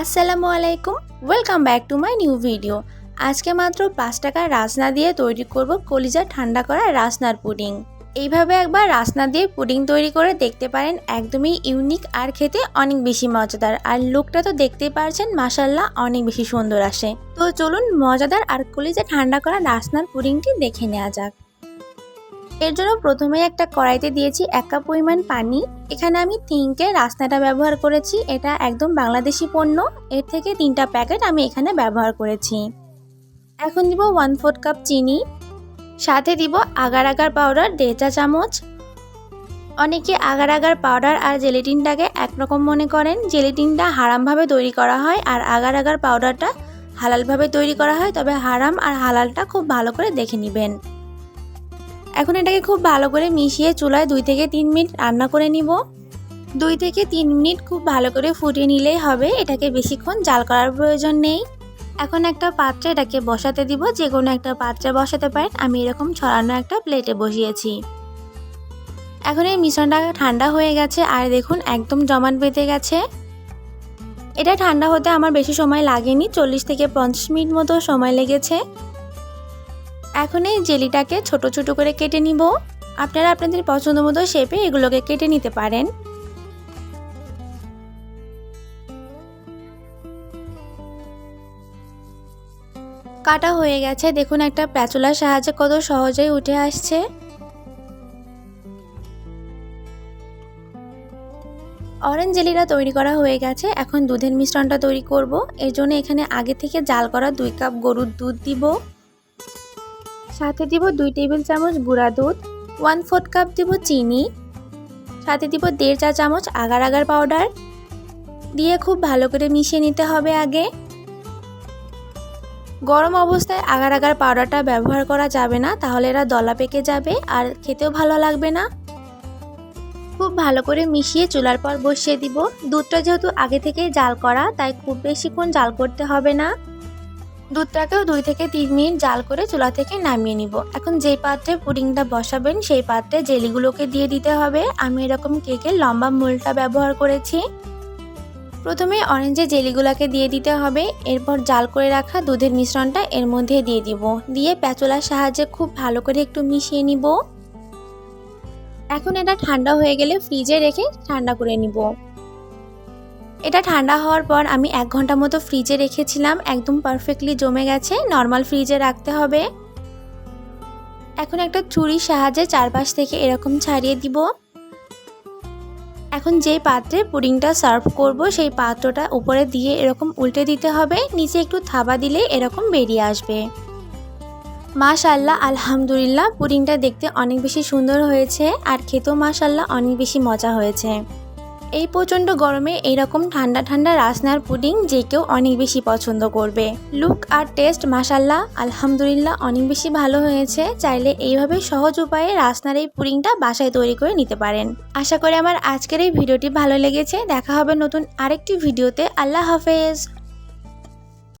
আসসালামু আলাইকুম welcome back to my new video আজকে মাত্র পাঁচ টাকার রাসনা দিয়ে তৈরি করব কলিজা ঠান্ডা করা রাসনার পুডিং। এইভাবে একবার রাসনা দিয়ে পুডিং তৈরি করে দেখতে পারেন একদমই ইউনিক আর খেতে অনেক বেশি মজাদার। আর লুকটা তো দেখতেই পারছেন মাসাল্লাহ অনেক বেশি সুন্দর আসে। তো চলুন মজাদার আর কলিজা ঠান্ডা করা রাসনার পুডিংটি দেখে নেওয়া যাক। এর জন্য প্রথমে একটা কড়াইতে দিয়েছি এক কাপ পরিমাণ পানি। এখানে আমি তিনটে রাস্তাটা ব্যবহার করেছি, এটা একদম বাংলাদেশি পণ্য। এর থেকে তিনটা প্যাকেট আমি এখানে ব্যবহার করেছি। এখন দিব ওয়ান ফোর্থ কাপ চিনি। সাথে দিব আগার আগার পাউডার দেড় চা চামচ। অনেকে আগার আগার পাউডার আর জেলেটিনটাকে একরকম মনে করেন। জেলেটিনটা হারামভাবে তৈরি করা হয় আর আগার আগার পাউডারটা হালালভাবে তৈরি করা হয়, তবে হারাম আর হালালটা খুব ভালো করে দেখে নেবেন। এখন এটাকে খুব ভালো করে মিশিয়ে চুলায় দুই থেকে তিন মিনিট রান্না করে নিব। দুই থেকে তিন মিনিট খুব ভালো করে ফুটিয়ে নিলেই হবে, এটাকে বেশিক্ষণ জাল করার প্রয়োজন নেই। এখন একটা পাত্রে এটাকে বসাতে দিব, যে কোনো একটা পাত্রে বসাতে পারেন, আমি এরকম ছড়ানো একটা প্লেটে বসিয়েছি। এখন এই মিশ্রণটা ঠান্ডা হয়ে গেছে, আর দেখুন একদম জমাট বেঁধে গেছে। এটা ঠান্ডা হতে আমার বেশি সময় লাগেনি, চল্লিশ থেকে পঞ্চাশ মিনিট মতো সময় লেগেছে। এখন এই জেলিটাকে ছোট ছোট করে কেটে নিব। আপনারা আপনাদের পছন্দ মতো শেপে এগুলোকে কেটে নিতে পারেন। কাটা হয়ে গেছে। দেখুন একটা প্যাচুলার সাহায্যে কত সহজেই উঠে আসছে। অরেঞ্জ জেলিটা তৈরি করা হয়ে গেছে। এখন দুধের মিশ্রণটা তৈরি করব। এর জন্য এখানে আগে থেকে জাল করা দুই কাপ গরুর দুধ দিব। সাথে দিব দুই টেবিল চামচ গুঁড়া দুধ ওয়ান ফোর্থ কাপ দিব চিনি, সাথে দিব দেড় চা চামচ আগার আগার পাউডার দিয়ে খুব ভালো করে মিশিয়ে নিতে হবে আগে। গরম অবস্থায় আগার আগার পাউডারটা ব্যবহার করা যাবে না, তাহলে এরা দলা পেকে যাবে আর খেতেও ভালো লাগবে না। খুব ভালো করে মিশিয়ে চুলার পর বসিয়ে দিব। দুধটা যেহেতু আগে থেকেই জাল করা, তাই খুব বেশিক্ষণ জাল করতে হবে না। দুধটাকেও দুই থেকে তিন মিনিট জাল করে চুলা থেকে নামিয়ে নিব। এখন যেই পাত্রে পুডিংটা বসাবেন, সেই পাত্রে জেলিগুলোকে দিয়ে দিতে হবে। আমি এরকম কেকের লম্বা মূলটা ব্যবহার করেছি। প্রথমে অরেঞ্জের জেলিগুলোকে দিয়ে দিতে হবে। এরপর জাল করে রাখা দুধের মিশ্রণটা এর মধ্যে দিয়ে দিব। দিয়ে প্যাচোলার সাহায্যে খুব ভালো করে একটু মিশিয়ে নিব। এখন এটা ঠান্ডা হয়ে গেলে ফ্রিজে রেখে ঠান্ডা করে নিব। এটা ঠান্ডা হওয়ার পর আমি এক ঘণ্টা মতো ফ্রিজে রেখেছিলাম, একদম পারফেক্টলি জমে গেছে নর্মাল ফ্রিজে রাখতে হবে। এখন একটা ছুরির সাহায্যে চারপাশ থেকে এরকম ছাড়িয়ে দিব। এখন যে পাত্রে পুডিংটা সার্ভ করব, সেই পাত্রটা উপরে দিয়ে এরকম উল্টে দিতে হবে, নিচে একটু থাবা দিলে এরকম বেরিয়ে আসবে। মাশাল্লাহ আলহামদুলিল্লাহ, পুডিংটা দেখতে অনেক বেশি সুন্দর হয়েছে, আর খেতেও মাশাল্লাহ অনেক বেশি মজা হয়েছে। এই প্রচণ্ড গরমে এইরকম ঠান্ডা ঠান্ডা রাসনার পুডিং যে কেউ অনেক বেশি পছন্দ করবে। লুক আর টেস্ট মাসাল্লাহ আলহামদুলিল্লাহ অনেক বেশি ভালো হয়েছে। চাইলে এইভাবে সহজ উপায়ে রাসনার এই পুডিংটা বাসায় তৈরি করে নিতে পারেন। আশা করি আমার আজকের এই ভিডিওটি ভালো লেগেছে। দেখা হবে নতুন আরেকটি ভিডিওতে। আল্লাহ হাফেজ।